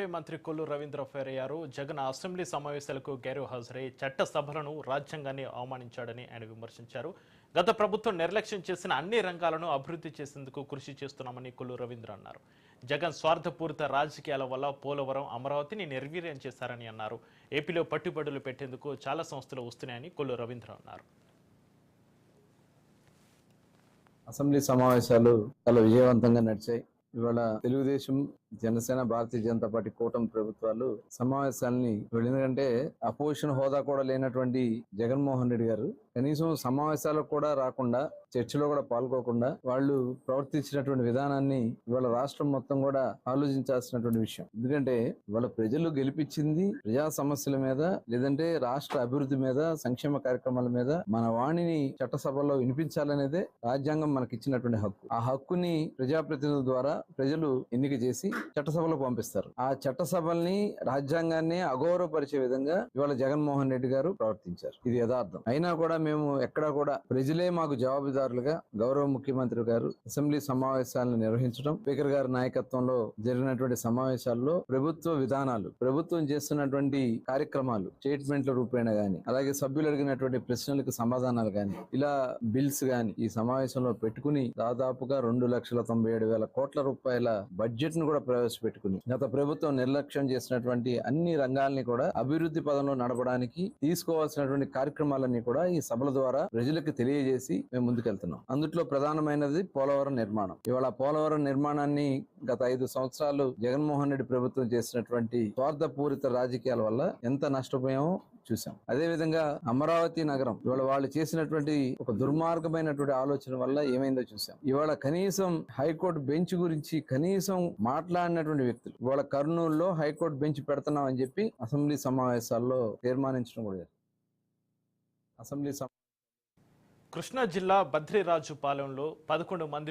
మంత్రి Kollu Ravindra fire Jagan assembly సమావేశాలకు గైరు హాజరై చట్ట సభలను రాజ్యాంగాన్ని అవమానించాడని ఆయన విమర్శించారు. గత ప్రభుత్వం నిర్లక్ష్యం చేసిన అన్ని రంగాలను అభివృద్ధి చేసేందుకు కృషి చేస్తున్నామని కొల్లు రవీంద్ర అన్నారు. జగన్ స్వార్థపూరిత రాజకీయాల వల్ల పోలవరం అమరావతిని నిర్వీర్యం చేశారని అన్నారు. ఏపీలో పట్టుబడులు పెట్టేందుకు చాలా సంస్థలు వస్తున్నాయని కొల్లు రవీంద్ర అన్నారు. అసెంబ్లీ సమావేశాలు చాలా విజయవంతంగా నడిచాయి. ఇవాళ తెలుగుదేశం జనసేన భారతీయ జనతా పార్టీ కూటమి ప్రభుత్వాలు సమావేశాలని వెళ్ళిందంటే అపోజిషన్ హోదా కూడా లేనటువంటి జగన్మోహన్ రెడ్డి గారు కనీసం సమావేశాలకు కూడా రాకుండా చర్చలో కూడా పాల్గొకుండా వాళ్ళు ప్రవర్తించినటువంటి విధానాన్ని ఇవాళ రాష్ట్రం మొత్తం కూడా ఆలోచించాల్సినటువంటి విషయం. ఎందుకంటే వాళ్ళ ప్రజలు గెలిపించింది ప్రజా సమస్యల మీద లేదంటే రాష్ట్ర అభివృద్ధి మీద సంక్షేమ కార్యక్రమాల మీద మన వాణిని చట్టసభలో వినిపించాలనేదే రాజ్యాంగం మనకి ఇచ్చినటువంటి హక్కు. ఆ హక్కుని ప్రజాప్రతినిధుల ద్వారా ప్రజలు ఎన్నిక చేసి చట్టసభలో పంపిస్తారు. ఆ చట్టసభల్ని రాజ్యాంగాన్ని అగౌరవపరిచే విధంగా ఇవాళ జగన్మోహన్ రెడ్డి గారు ప్రవర్తించారు. ఇది యథార్థం. అయినా కూడా మేము ఎక్కడా కూడా ప్రజలే మాకు జవాబుదారులుగా గౌరవ ముఖ్యమంత్రి గారు అసెంబ్లీ సమావేశాలను నిర్వహించడం స్పీకర్ గారి నాయకత్వంలో జరిగినటువంటి సమావేశాల్లో ప్రభుత్వ విధానాలు ప్రభుత్వం చేస్తున్నటువంటి కార్యక్రమాలు స్టేట్మెంట్ల రూపేణ గాని అలాగే సభ్యులు అడిగినటువంటి ప్రశ్నలకు సమాధానాలు గాని ఇలా బిల్స్ గాని ఈ సమావేశంలో పెట్టుకుని దాదాపుగా రెండు లక్షల తొంభై ఏడు వేల కోట్ల రూపాయల బడ్జెట్ను కూడా ప్రవేశపెట్టుకుని గత ప్రభుత్వం నిర్లక్ష్యం చేసినటువంటి అన్ని రంగాల్ని కూడా అభివృద్ధి పదంలో నడపడానికి తీసుకోవాల్సినటువంటి కార్యక్రమాలన్నీ కూడా ఈ సభల ద్వారా ప్రజలకు తెలియజేసి మేము ముందుకెళ్తున్నాం. అందుట్లో ప్రధానమైనది పోలవరం నిర్మాణం. ఇవాళ పోలవరం నిర్మాణాన్ని గత ఐదు సంవత్సరాలు జగన్మోహన్ రెడ్డి ప్రభుత్వం చేసినటువంటి స్వార్థపూరిత రాజకీయాల వల్ల ఎంత నష్టపోయామో చూసాం అదే విధంగా అమరావతి నగరం ఇవాళ వాళ్ళు చేసినటువంటి ఒక దుర్మార్గమైనటువంటి ఆలోచన వల్ల ఏమైందో చూసాం ఇవాళ కనీసం హైకోర్టు బెంచ్ గురించి కనీసం మాట్లాడినటువంటి వ్యక్తులు ఇవాళ కర్నూలులో హైకోర్టు బెంచ్ పెడుతున్నాం అని చెప్పి అసెంబ్లీ సమావేశాల్లో తీర్మానించడం కూడా జరిగింది. అసెంబ్లీ కృష్ణా జిల్లా బద్రిరాజుపాలెంలో పదకొండు మంది